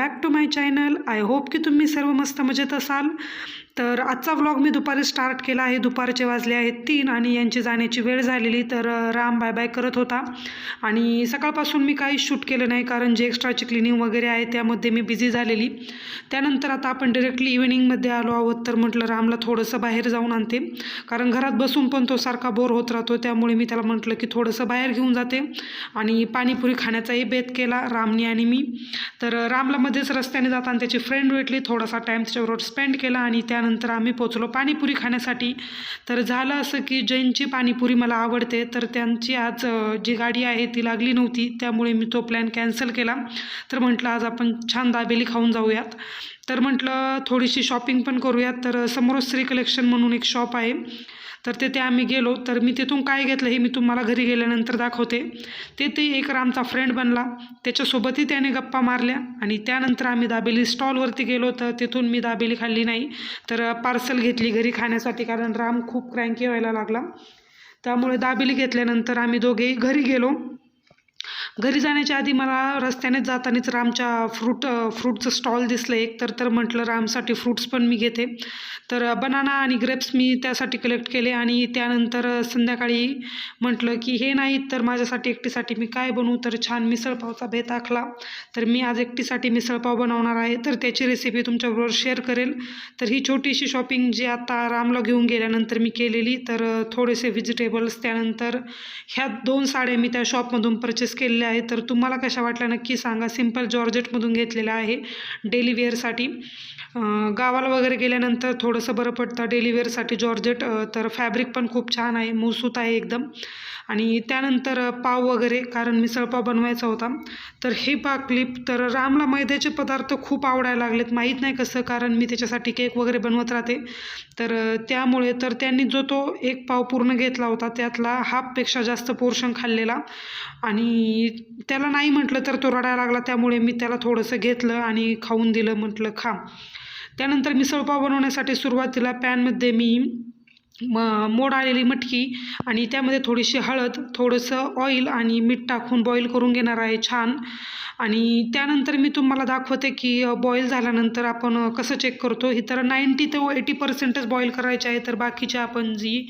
Back to my channel I hope की तुम्ही सर्व मस्त मजेत असाल. तर आजचा व्लॉग मी दुपारी स्टार्ट केला आहे. दुपारचे वाजले आहेत तीन आणि यांची जाण्याची वेळ झालेली तर राम बाय बाय करत होता. आणि सकाळपासून मी काही शूट केलं नाही कारण जे एक्स्ट्राची क्लिनिंग वगैरे आहे त्यामध्ये मी बिझी झालेली. त्यानंतर आता आपण डिरेक्टली इव्हिनिंगमध्ये आलो आहोत तर म्हटलं रामला थोडंसं बाहेर जाऊन आणते. कारण घरात बसून पण तो सारखा बोर होत राहतो त्यामुळे मी त्याला म्हटलं की थोडंसं बाहेर घेऊन जाते. आणि पाणीपुरी खाण्याचाही बेत केला रामनी आणि मी. तर रामला मध्येच रस्त्याने जाताना त्याची फ्रेंड भेटली. थोडासा टाईम त्याच्याबरोबर स्पेंड केला आणि त्यानंतर आम्ही पोचलो पाणीपुरी खाण्यासाठी. तर झालं असं की जैनची पाणीपुरी मला आवडते. तर त्यांची आज जी गाडी आहे ती लागली नव्हती. त्यामुळे मी तो प्लॅन कॅन्सल केला. तर म्हटलं आज आपण छान दाबेली खाऊन जाऊयात. तर म्हटलं थोडीशी शॉपिंग पण करूयात. तर समरोस्त्री कलेक्शन म्हणून एक शॉप आहे. तर तिथे आम्ही गेलो. तर मी तिथून काय घेतलं हे मी तुम्हाला घरी गेल्यानंतर दाखवते. ते ते एक रामचा फ्रेंड बनला. त्याच्यासोबतही त्याने गप्पा मारल्या आणि त्यानंतर आम्ही दाबेली स्टॉलवरती गेलो. तर तिथून मी दाबेली खाल्ली नाही. तर पार्सल घेतली घरी खाण्यासाठी कारण राम खूप क्रँकी व्हायला लागला. त्यामुळे दाबेली घेतल्यानंतर आम्ही दोघेही घरी गेलो. घरी जाण्याच्या आधी मला रस्त्यानेच जातानाच रामच्या फ्रूट फ्रूटचं स्टॉल दिसलं एक तर तर म्हटलं रामसाठी फ्रूट्स पण मी घेते. तर बनाना आणि ग्रेप्स मी त्यासाठी कलेक्ट केले आणि त्यानंतर संध्याकाळी म्हटलं की हे नाही तर माझ्यासाठी एकटीसाठी मी काय बनवू? तर छान मिसळपावचा भेत आखला. तर मी आज एकटीसाठी मिसळपाव बनवणार आहे. तर त्याची रेसिपी तुमच्याबरोबर शेअर करेल. तर ही छोटीशी शॉपिंग जी आता रामला घेऊन गेल्यानंतर मी केलेली तर थोडेसे व्हेजिटेबल्स त्यानंतर ह्या दोन साड्या मी त्या शॉपमधून परचेस केलेल्या आहे तर तुम्हाला कशा वाटल्या नक्की सांगा. सिंपल जॉर्जेटमधून घेतलेला आहे. डेली वेअरसाठी गावाला वगैरे गेल्यानंतर थोडंसं बरं पडतं. डेलीवेअरसाठी जॉर्जेट तर फॅब्रिक पण खूप छान आहे मुसूत आहे एकदम. आणि त्यानंतर पाव वगैरे कारण मिसळपाव बनवायचा होता. तर हे पाकलीप तर रामला मैद्याचे पदार्थ खूप आवडायला लागलेत. माहीत नाही कसं कारण मी त्याच्यासाठी केक वगैरे बनवत राहते. तर त्यामुळे तर त्यांनी जो तो एक पाव पूर्ण घेतला होता त्यातला हाफपेक्षा जास्त पोर्शन खाल्लेला. आणि त्याला नाही म्हटलं तर तो रडायला लागला. त्यामुळे मी त्याला थोडंसं घेतलं आणि खाऊन दिलं म्हटलं खा. त्यानंतर मिसळपाव बनवण्यासाठी सुरुवातीला पॅनमध्ये मी म मोड आलेली मटकी आणि त्यामध्ये थोडीशी हळद थोडंसं ऑइल आणि मीठ टाकून बॉईल करून घेणार आहे छान. आणि त्यानंतर मी तुम्हाला दाखवते की बॉईल झाल्यानंतर आपण कसं चेक करतो. ही तर नाईंटी ते एटी पर्सेंटच बॉईल करायचे आहे तर बाकीचे आपण जी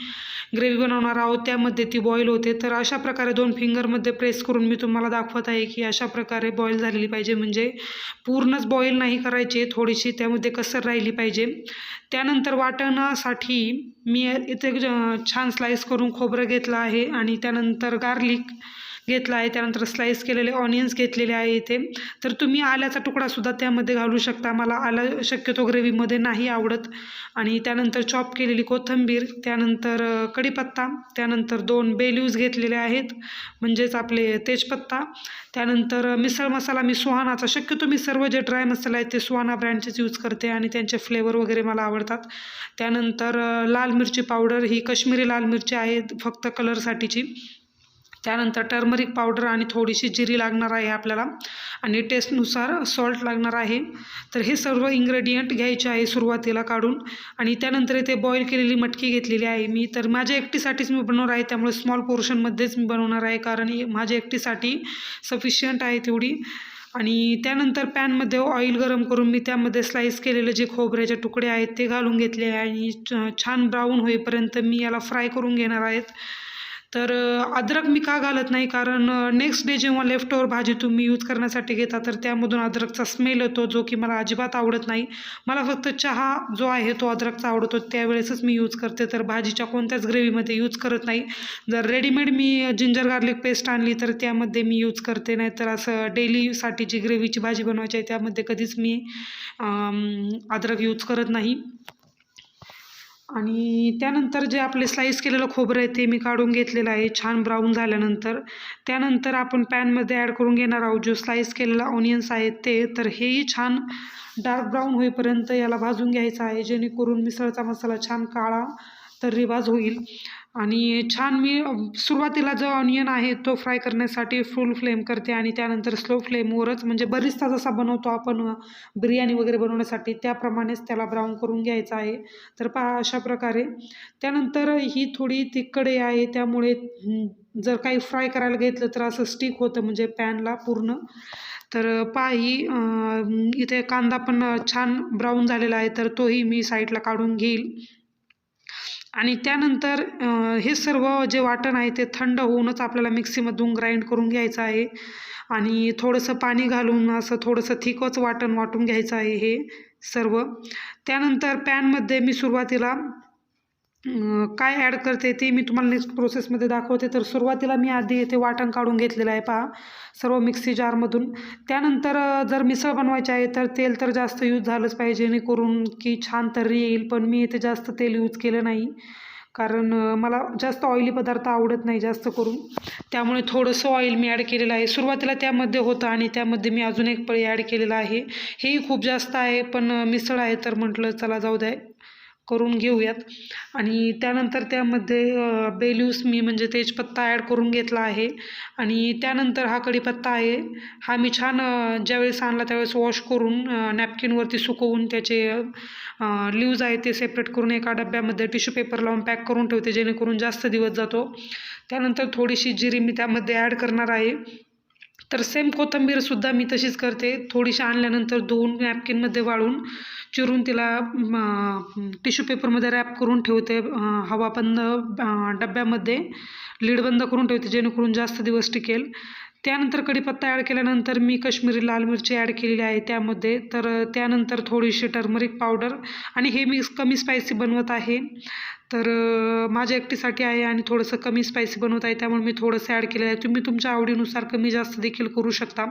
ग्रेव्ही बनवणार आहोत त्यामध्ये ती बॉईल होते. तर अशा प्रकारे दोन फिंगरमध्ये प्रेस करून मी तुम्हाला दाखवत आहे की अशा प्रकारे बॉईल झालेली पाहिजे. म्हणजे पूर्णच बॉईल नाही करायची थोडीशी त्यामध्ये कसर राहिली पाहिजे. त्यानंतर वाटणासाठी मी इथे छान स्लाईस करून खोबरं घेतलं आहे आणि त्यानंतर गार्लिक घेतला आहे त्यानंतर स्लाईस केलेले ऑनियन्स घेतलेले आहे इथे. तर तुम्ही आल्याचा तुकडासुद्धा त्यामध्ये घालू शकता. मला आलं शक्यतो ग्रेव्हीमध्ये नाही आवडत. आणि त्यानंतर चॉप केलेली कोथिंबीर त्यानंतर कढीपत्ता त्यानंतर दोन बेल्यूज घेतलेले आहेत म्हणजेच आपले तेजपत्ता. त्यानंतर मिसळ मसाला मी सुहानाचा शक्यतो मी सर्व जे ड्राय मसाला आहेत ते सुहाना ब्रँडचेच यूज करते आणि त्यांचे फ्लेवर वगैरे मला आवडतात. त्यानंतर लाल मिरची पावडर ही कश्मीरी लाल मिरची आहे फक्त कलरसाठीची त्यानंतर टर्मरिक पावडर आणि थोडीशी जिरी लागणार आहे आपल्याला. आणि टेस्टनुसार सॉल्ट लागणार आहे. तर हे सर्व इंग्रेडियंट घ्यायचे आहे सुरुवातीला काढून. आणि त्यानंतर इथे बॉईल केलेली मटकी घेतलेली आहे मी. तर माझ्या एकटीसाठीच मी बनवणार आहे. त्यामुळे स्मॉल पोर्शनमध्येच मी बनवणार आहे. कारण माझ्या एकटीसाठी सफिशियंट आहे तेवढी. आणि त्यानंतर पॅनमध्ये ऑइल गरम करून मी त्यामध्ये स्लाईस केलेले जे खोबऱ्याचे तुकडे आहेत ते घालून घेतले आहे. आणि छ- छान ब्राऊन होईपर्यंत मी याला फ्राय करून घेणार आहेत तर अद्रक मी का घालत नाही? कारण नेक्स्ट डे जेव्हा लेफ्ट ओवर भाजी तुम्ही यूज करण्यासाठी घेता तर त्यामधून अद्रकचा स्मेल येतो जो की मला अजिबात आवडत नाही. मला फक्त चहा जो आहे तो अद्रकचा आवडतो. त्यावेळेसच मी यूज करते. तर भाजीच्या कोणत्याच ग्रेव्हीमध्ये यूज करत नाही. जर रेडीमेड मी जिंजर गार्लिक पेस्ट आणली तर त्यामध्ये मी यूज करते. नाही तर असं डेलीसाठी जी ग्रेव्हीची भाजी बनवायची आहे त्यामध्ये कधीच मी अद्रक यूज करत नाही. आणि त्यानंतर जे आपले स्लाईस केलेलं खोबरं आहे ते मी काढून घेतलेलं आहे छान ब्राऊन झाल्यानंतर. त्यानंतर आपण पॅनमध्ये ॲड करून घेणार आहोत जो स्लाईस केलेला ऑनियन्स आहेत ते. तर हेही छान डार्क ब्राऊन होईपर्यंत याला भाजून घ्यायचं आहे जेणेकरून मिसळचा मसाला छान काळा तर रिवाज होईल. आणि छान मी सुरुवातीला जो ऑनियन आहे तो फ्राय करण्यासाठी फुल फ्लेम करते आणि त्यानंतर स्लो फ्लेमवरच म्हणजे बरीचसा जसा बनवतो आपण बिर्याणी वगैरे बनवण्यासाठी त्याप्रमाणेच त्याला ब्राऊन करून घ्यायचं आहे. तर पहा अशा प्रकारे. त्यानंतर ही थोडी तिकडे आहे त्यामुळे जर काही फ्राय करायला घेतलं तर असं स्टिक होतं म्हणजे पॅनला पूर्ण. तर पाही इथे कांदा पण छान ब्राऊन झालेला आहे तर तोही मी साईडला काढून घेईल. आणि त्यानंतर हे सर्व जे वाटण आहे ते थंड होऊनच आपल्याला मिक्सीमधून ग्राइंड करून घ्यायचं आहे. आणि थोडंसं पाणी घालून असं थोडंसं थिकच वाटण वाटून घ्यायचं आहे हे सर्व. त्यानंतर पॅनमध्ये मी सुरुवातीला काय ॲड करते ते मी तुम्हाला नेक्स्ट प्रोसेसमध्ये दाखवते. तर सुरुवातीला मी आधी इथे वाटण काढून घेतलेलं आहे पहा सर्व मिक्सी जारमधून त्यानंतर जर मिसळ बनवायची आहे तर तेल तर जास्त यूज झालंच पाहिजे जेणेकरून की छान तर्री येईल. पण मी इथे जास्त तेल यूज केलं नाही कारण मला जास्त ऑइली पदार्थ आवडत नाही जास्त करून. त्यामुळे थोडंसं ऑइल मी ॲड केलेलं आहे. सुरुवातीला त्यामध्ये होतं आणि त्यामध्ये मी अजून एक पळी ॲड केलेलं आहे. हेही खूप जास्त आहे पण मिसळ आहे तर म्हटलं चला जाऊ द्या. करून घेऊयात. आणि त्यानंतर त्यामध्ये बेल्यूस मी म्हणजे तेजपत्ता ॲड करून घेतला आहे. आणि त्यानंतर हा कढीपत्ता आहे. हा मी छान ज्यावेळेस आणला त्यावेळेस वॉश करून नॅपकिनवरती सुकवून त्याचे लिव्ज आहे ते सेपरेट करून एका डब्यामध्ये टिश्यू पेपर लावून पॅक करून ठेवते जेणेकरून जास्त दिवस जातो. त्यानंतर थोडीशी जिरी मी त्यामध्ये ॲड करणार आहे. तर सेम कोथिंबीरसुद्धा मी तशीच करते. थोडीशी आणल्यानंतर धुवून नॅपकिनमध्ये वाळून चिरून तिला टिश्यू पेपरमध्ये रॅप करून ठेवते. हवा बंद डब्यामध्ये. लीड बंद करून ठेवते जेणेकरून जास्त दिवस टिकेल. त्यानंतर कढीपत्ता ॲड केल्यानंतर मी कश्मीरी लाल मिरची ॲड केलेली आहे त्यामध्ये. तर त्यानंतर थोडीशी टर्मरिक पावडर आणि हे मी कमी स्पायसी बनवत आहे. तर माझ्या एकटीसाठी आहे आणि थोडंसं कमी स्पायसी बनवत आहे त्यामुळे मी थोडंसं ॲड केलेलं आहे. तुम्ही तुमच्या आवडीनुसार कमी जास्त देखील करू शकता.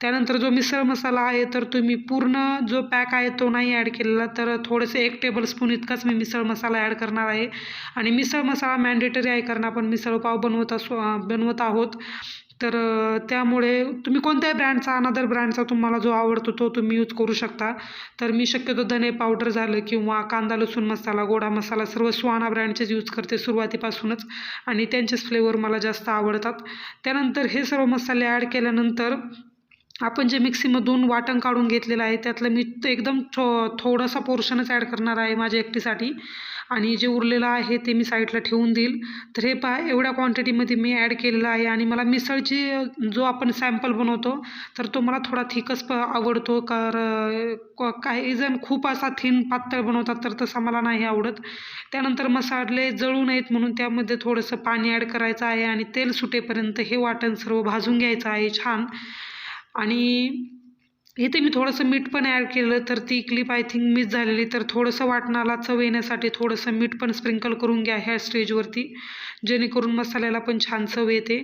त्यानंतर जो मिसळ मसाला आहे तर तुम्ही पूर्ण जो पॅक आहे तो नाही ॲड केलेला. तर थोडंसं एक टेबलस्पून इतकाच मी मिसळ मसाला ॲड करणार आहे. आणि मिसळ मसाला मॅन्डेटरी आहे कारण आपण मिसळ पाव बनवत असो बनवत आहोत. तर त्यामुळे तुम्ही कोणत्याही ब्रँडचा अनादर ब्रँडचा तुम्हाला जो आवडतो तो तुम्ही यूज करू शकता. तर मी शक्यतो धने पावडर झालं किंवा कांदा लसूण मसाला गोडा मसाला सर्व सुहाना ब्रँडचेच यूज करते सुरुवातीपासूनच आणि त्यांचेच फ्लेवर मला जास्त आवडतात. त्यानंतर हे सर्व मसाले ॲड केल्यानंतर आपण जे मिक्सीमधून वाटण काढून घेतलेलं आहे त्यातलं मी एकदम थो थोडासा पोर्शनच ॲड करणार आहे माझ्या एकटीसाठी. आणि जे उरलेलं आहे ते मी साईडला ठेवून देईल. तर हे पहा एवढ्या क्वांटिटीमध्ये मी ॲड केलेलं आहे आणि मला मिसळची जो आपण सॅम्पल बनवतो तर तो मला थोडा थिकच प आवडतो. कार काही जण खूप असा थिन पातळ बनवतात तर तसा मला नाही आवडत. त्यानंतर मसाले जळू नयेत म्हणून त्यामध्ये थोडंसं पाणी ॲड करायचं आहे आणि तेल सुटेपर्यंत हे वाटण सर्व भाजून घ्यायचं आहे छान. आणि इथे मी थोडंसं मीठ पण ॲड केलं तर ती क्लिप आय थिंक मिस झालेली. तर थोडंसं वाटणाला चव येण्यासाठी थोडंसं मीठ पण स्प्रिंकल करून घ्या ह्या स्टेजवरती जेणेकरून मसाल्याला पण छान चव येते.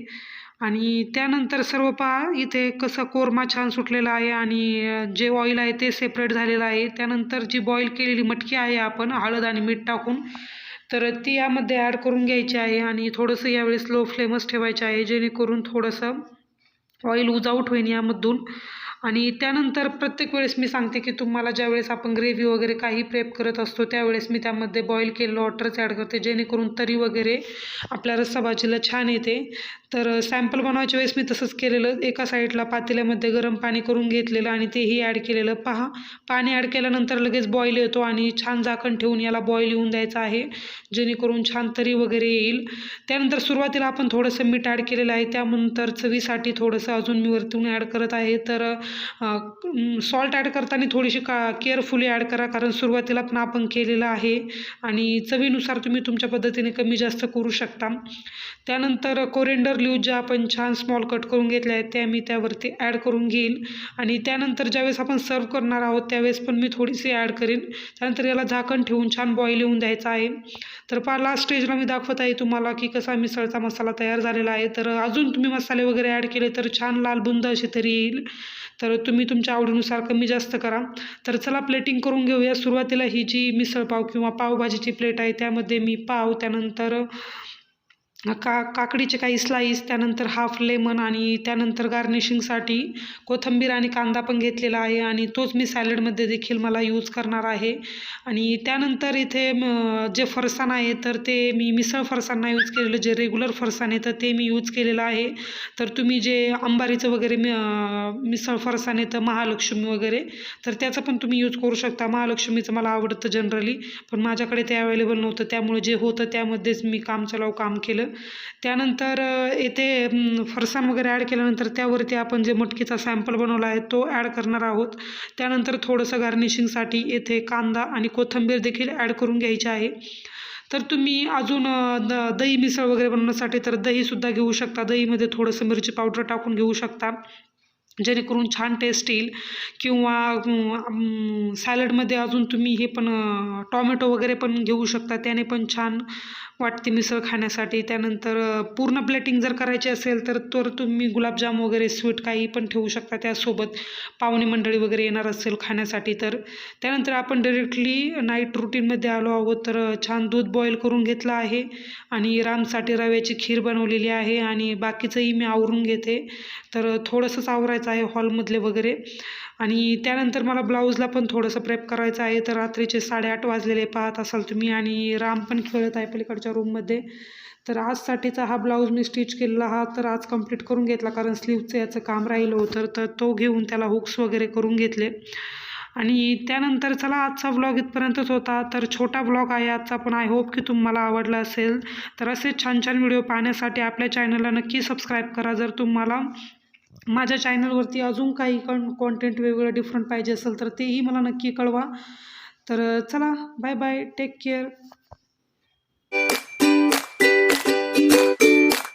आणि त्यानंतर सर्व पहा इथे कसं कोरमा छान सुटलेला आहे आणि जे ऑइल आहे ते सेपरेट झालेलं आहे. त्यानंतर जी बॉईल केलेली मटकी आहे आपण हळद आणि मीठ टाकून तर ती यामध्ये ॲड करून घ्यायची आहे आणि थोडंसं यावेळेस लो फ्लेमच ठेवायचं आहे जेणेकरून थोडंसं ऑइल उजाऊट होईन यामधून. आणि त्यानंतर प्रत्येक वेळेस मी सांगते की तुम्हाला ज्यावेळेस आपण ग्रेव्ही वगैरे काही प्रेप करत असतो त्यावेळेस मी त्यामध्ये बॉईल केलेलं वॉटरच ॲड करते जेणेकरून तरी वगैरे आपल्या रस्सा भाजीला छान येते. तर सॅम्पल बनवायच्या वेळेस मी तसंच केलेलं. एका साईडला पातेल्यामध्ये गरम पाणी करून घेतलेलं आणि तेही ॲड केलेलं. पहा पाणी ॲड केल्यानंतर लगेच बॉईल येतो आणि छान झाकण ठेवून याला बॉईल येऊन द्यायचं आहे. जेणेकरून छान तरी वगैरे येईल. त्यानंतर सुरुवातीला आपण थोडंसं मीठ ॲड केलेलं आहे. त्यानंतर चवीसाठी थोडंसं अजून मी वरतून ॲड करत आहे. तर सॉल्ट ॲड करताना थोडीशी का केअरफुली ॲड करा. कारण सुरुवातीला पण आपण केलेलं आहे. आणि चवीनुसार तुम्ही तुमच्या पद्धतीने कमी जास्त करू शकता. त्यानंतर कोरेंडर लिव्ह ज्या आपण छान स्मॉल कट करून घेतल्या आहेत त्या मी त्यावरती ॲड करून घेईल आणि त्यानंतर ज्यावेळेस आपण सर्व करणार आहोत त्यावेळेस पण मी थोडीशी ॲड करेन. त्यानंतर याला झाकण ठेवून छान बॉईल येऊन द्यायचं आहे. तर पा लास्ट स्टेजला मी दाखवत आहे तुम्हाला की कसा मिसळचा मसाला तयार झालेला आहे. तर अजून तुम्ही मसाले वगैरे ॲड केले तर छान लाल बुंद अशी तरी येईल. तर तुम्ही तुमच्या आवडीनुसार कमी जास्त करा. तर चला प्लेटिंग करून घेऊया. सुरुवातीला ही जी मिसळपाव किंवा पावभाजीची प्लेट आहे त्यामध्ये मी पाव त्यानंतर का काकडीचे काही स्लाईस त्यानंतर हाफ लेमन आणि त्यानंतर गार्निशिंगसाठी कोथिंबीर आणि कांदा पण घेतलेला आहे आणि तोच मी सॅलडमध्ये देखील मला यूज करणार आहे. आणि त्यानंतर इथे जे फरसाण आहे तर ते मी मिसळ फरसाण यूज केलेलं जे रेग्युलर फरसाण आहे तर ते मी यूज केलेलं आहे. तर तुम्ही जे अंबारीचं वगैरे मिसळ फरसाण येतं महालक्ष्मी वगैरे तर त्याचं पण तुम्ही यूज करू शकता. महालक्ष्मीचं मला आवडतं जनरली पण माझ्याकडे ते अवेलेबल नव्हतं. त्यामुळे जे होतं त्यामध्येच मी काम चलाव काम केलं. त्यानंतर येथे अम, फरसाण वगैरे ॲड केल्यानंतर त्यावरती आपण जे मटकीचा सॅम्पल बनवला आहे तो ॲड करणार आहोत. त्यानंतर थोडंसं गार्निशिंगसाठी येथे कांदा आणि कोथिंबीर देखील ॲड करून घ्यायची आहे. तर तुम्ही अजून द दही मिसळ वगैरे बनवण्यासाठी तर दहीसुद्धा घेऊ शकता. दहीमध्ये थोडंसं मिरची पावडर टाकून घेऊ शकता. जेणेकरून छान टेस्ट येईल. किंवा सॅलडमध्ये अजून तुम्ही हे पण टॉमॅटो वगैरे पण घेऊ शकता. त्याने पण छान वाटते मिसळ खाण्यासाठी. त्यानंतर पूर्ण प्लेटिंग जर करायची असेल तर तर तुम्ही गुलाबजाम वगैरे स्वीट काही पण ठेवू शकता त्यासोबत. पाहुणे मंडळी वगैरे येणार असेल खाण्यासाठी तर. त्यानंतर आपण डायरेक्टली नाईट रुटीनमध्ये आलो आहोत तर छान दूध बॉईल करून घेतलं आहे. आणि रामसाठी रव्याची खीर बनवलेली आहे. आणि बाकीचंही मी आवरून घेते. तर थोडंसंच आवरायचं आहे हॉलमधले वगैरे. आणि त्यानंतर मला ब्लाऊजला पण थोडंसं प्रेप करायचं आहे. तर रात्रीचे साडेआठ वाजलेले पाहत असाल तुम्ही आणि राम पण खेळत आहे पलीकडच्या रूममध्ये तर आजसाठीचा हा ब्लाऊज मी स्टिच केलेला हा तर आज कंप्लीट करून घेतला. कारण स्लीवचं याचं काम राहिलं होतं. तर तो घेऊन त्याला हुक्स वगैरे करून घेतले. आणि त्यानंतर चला आजचा ब्लॉग इथपर्यंतच होता. तर छोटा ब्लॉग आहे आजचा. पण आय होप की तुम्हाला आवडला असेल. तर असे छान छान व्हिडिओ पाहण्यासाठी आपल्या चॅनलला नक्की सबस्क्राईब करा जर तुम्हाला माझ्या चॅनलवरती अजून काही कॉन कॉन्टेंट वेगवेगळं डिफरंट पाहिजे असेल तर तेही मला नक्की कळवा. तर चला बाय बाय टेक केअर